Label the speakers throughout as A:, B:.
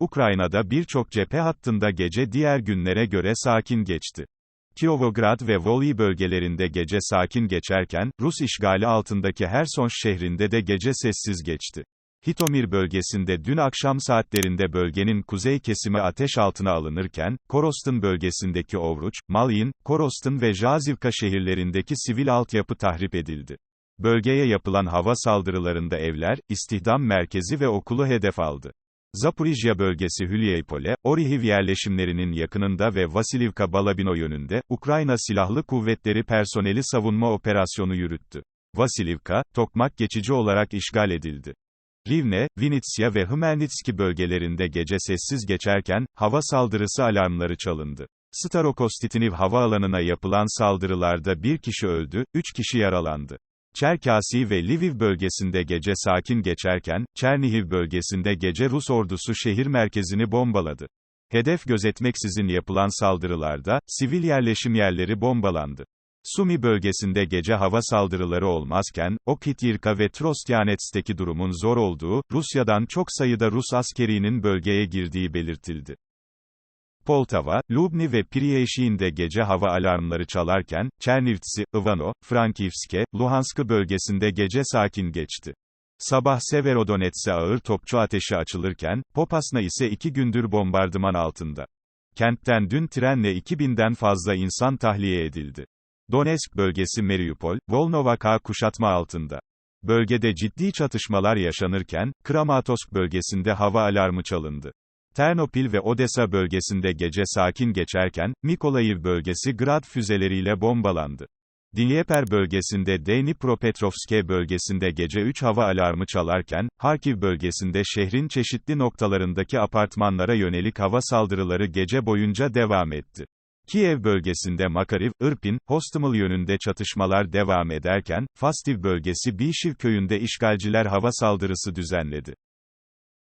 A: Ukrayna'da birçok cephe hattında gece diğer günlere göre sakin geçti. Kirovograd ve Volhy bölgelerinde gece sakin geçerken, Rus işgali altındaki Hersonş şehrinde de gece sessiz geçti. Hitomir bölgesinde dün akşam saatlerinde bölgenin kuzey kesimi ateş altına alınırken, Korostun bölgesindeki Ovruç, Malyin, Korostun ve Jazivka şehirlerindeki sivil altyapı tahrip edildi. Bölgeye yapılan hava saldırılarında evler, istihdam merkezi ve okulu hedef aldı. Zaporijya bölgesi Hülyeypole, Orihiv yerleşimlerinin yakınında ve Vasilivka Balabino yönünde, Ukrayna Silahlı Kuvvetleri personeli savunma operasyonu yürüttü. Vasilivka, Tokmak geçici olarak işgal edildi. Rivne, Vinitsia ve Hmelnitski bölgelerinde gece sessiz geçerken, hava saldırısı alarmları çalındı. Starokostitiniv havaalanına yapılan saldırılarda bir kişi öldü, üç kişi yaralandı. Çerkasi ve Lviv bölgesinde gece sakin geçerken, Çernihiv bölgesinde gece Rus ordusu şehir merkezini bombaladı. Hedef gözetmeksizin yapılan saldırılarda, sivil yerleşim yerleri bombalandı. Sumi bölgesinde gece hava saldırıları olmazken, Okityirka ve Trostyanetsk'teki durumun zor olduğu, Rusya'dan çok sayıda Rus askerinin bölgeye girdiği belirtildi. Poltava, Lubni ve Priyeşi'nde gece hava alarmları çalarken, Çernivtsi, Ivano, Frankivske, Luhansk bölgesinde gece sakin geçti. Sabah Severodonetsk'e ağır topçu ateşi açılırken, Popasna ise iki gündür bombardıman altında. Kentten dün trenle 2000'den fazla insan tahliye edildi. Donetsk bölgesi Mariupol, Volnovaka kuşatma altında. Bölgede ciddi çatışmalar yaşanırken, Kramatorsk bölgesinde hava alarmı çalındı. Ternopil ve Odessa bölgesinde gece sakin geçerken, Mikolayiv bölgesi Grad füzeleriyle bombalandı. Dnieper bölgesinde Dnipropetrovsk bölgesinde gece 3 hava alarmı çalarken, Harkiv bölgesinde şehrin çeşitli noktalarındaki apartmanlara yönelik hava saldırıları gece boyunca devam etti. Kiev bölgesinde Makariv, Irpin, Hostomel yönünde çatışmalar devam ederken, Fastiv bölgesi Bişiv köyünde işgalciler hava saldırısı düzenledi.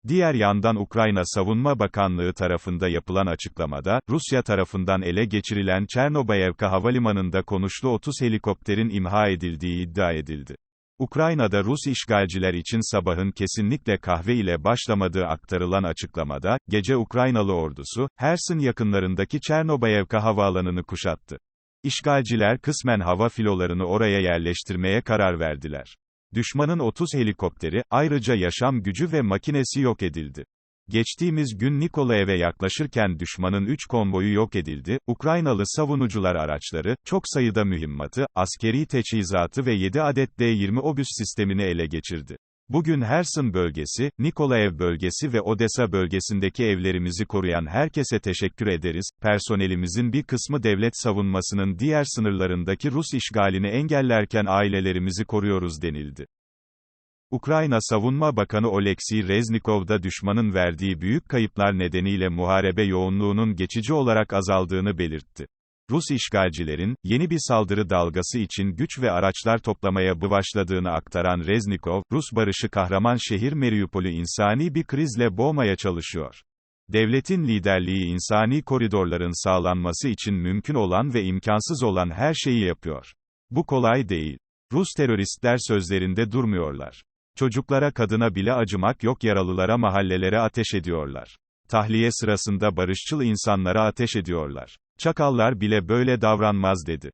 A: Diğer yandan Ukrayna Savunma Bakanlığı tarafında yapılan açıklamada, Rusya tarafından ele geçirilen Çernobayevka havalimanında konuşlu 30 helikopterin imha edildiği iddia edildi. Ukrayna'da Rus işgalciler için sabahın kesinlikle kahve ile başlamadığı aktarılan açıklamada, gece Ukraynalı ordusu, Hersin yakınlarındaki Çernobayevka havaalanını kuşattı. İşgalciler kısmen hava filolarını oraya yerleştirmeye karar verdiler. Düşmanın 30 helikopteri, ayrıca yaşam gücü ve makinesi yok edildi. Geçtiğimiz gün Nikolaev'e yaklaşırken düşmanın 3 konvoyu yok edildi, Ukraynalı savunucular araçları, çok sayıda mühimmatı, askeri teçhizatı ve 7 adet D-20 obüs sistemini ele geçirdi. Bugün Herson bölgesi, Nikolaev bölgesi ve Odessa bölgesindeki evlerimizi koruyan herkese teşekkür ederiz, personelimizin bir kısmı devlet savunmasının diğer sınırlarındaki Rus işgalini engellerken ailelerimizi koruyoruz denildi. Ukrayna Savunma Bakanı Oleksiy Reznikov da düşmanın verdiği büyük kayıplar nedeniyle muharebe yoğunluğunun geçici olarak azaldığını belirtti. Rus işgalcilerin, yeni bir saldırı dalgası için güç ve araçlar toplamaya başladığını aktaran Reznikov, Rus barışı kahraman şehir Mariupol'ü insani bir krizle boğmaya çalışıyor. Devletin liderliği insani koridorların sağlanması için mümkün olan ve imkansız olan her şeyi yapıyor. Bu kolay değil. Rus teröristler sözlerinde durmuyorlar. Çocuklara kadına bile acımak yok yaralılara mahallelere ateş ediyorlar. Tahliye sırasında barışçıl insanlara ateş ediyorlar. Çakallar bile böyle davranmaz dedi.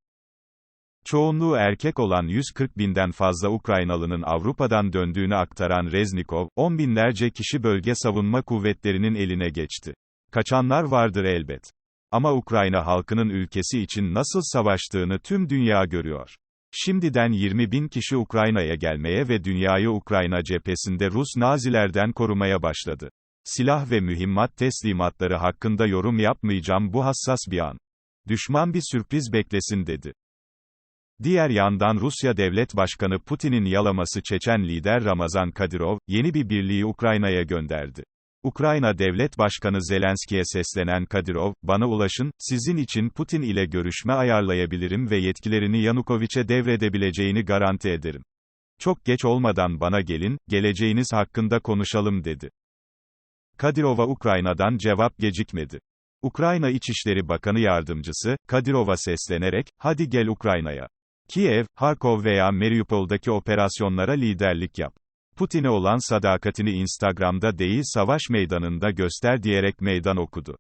A: Çoğunluğu erkek olan 140 binden fazla Ukraynalı'nın Avrupa'dan döndüğünü aktaran Reznikov, on binlerce kişi bölge savunma kuvvetlerinin eline geçti. Kaçanlar vardır elbet. Ama Ukrayna halkının ülkesi için nasıl savaştığını tüm dünya görüyor. Şimdiden 20 bin kişi Ukrayna'ya gelmeye ve dünyayı Ukrayna cephesinde Rus Nazilerden korumaya başladı. Silah ve mühimmat teslimatları hakkında yorum yapmayacağım bu hassas bir an. Düşman bir sürpriz beklesin dedi. Diğer yandan Rusya Devlet Başkanı Putin'in yalaması Çeçen lider Ramazan Kadyrov, yeni bir birliği Ukrayna'ya gönderdi. Ukrayna Devlet Başkanı Zelenski'ye seslenen Kadyrov, bana ulaşın, sizin için Putin ile görüşme ayarlayabilirim ve yetkilerini Yanukovic'e devredebileceğini garanti ederim. Çok geç olmadan bana gelin, geleceğiniz hakkında konuşalım dedi. Kadirova Ukrayna'dan cevap gecikmedi. Ukrayna İçişleri Bakanı Yardımcısı, Kadirova seslenerek, hadi gel Ukrayna'ya. Kiev, Harkov veya Mariupol'daki operasyonlara liderlik yap. Putin'e olan sadakatini Instagram'da değil savaş meydanında göster diyerek meydan okudu.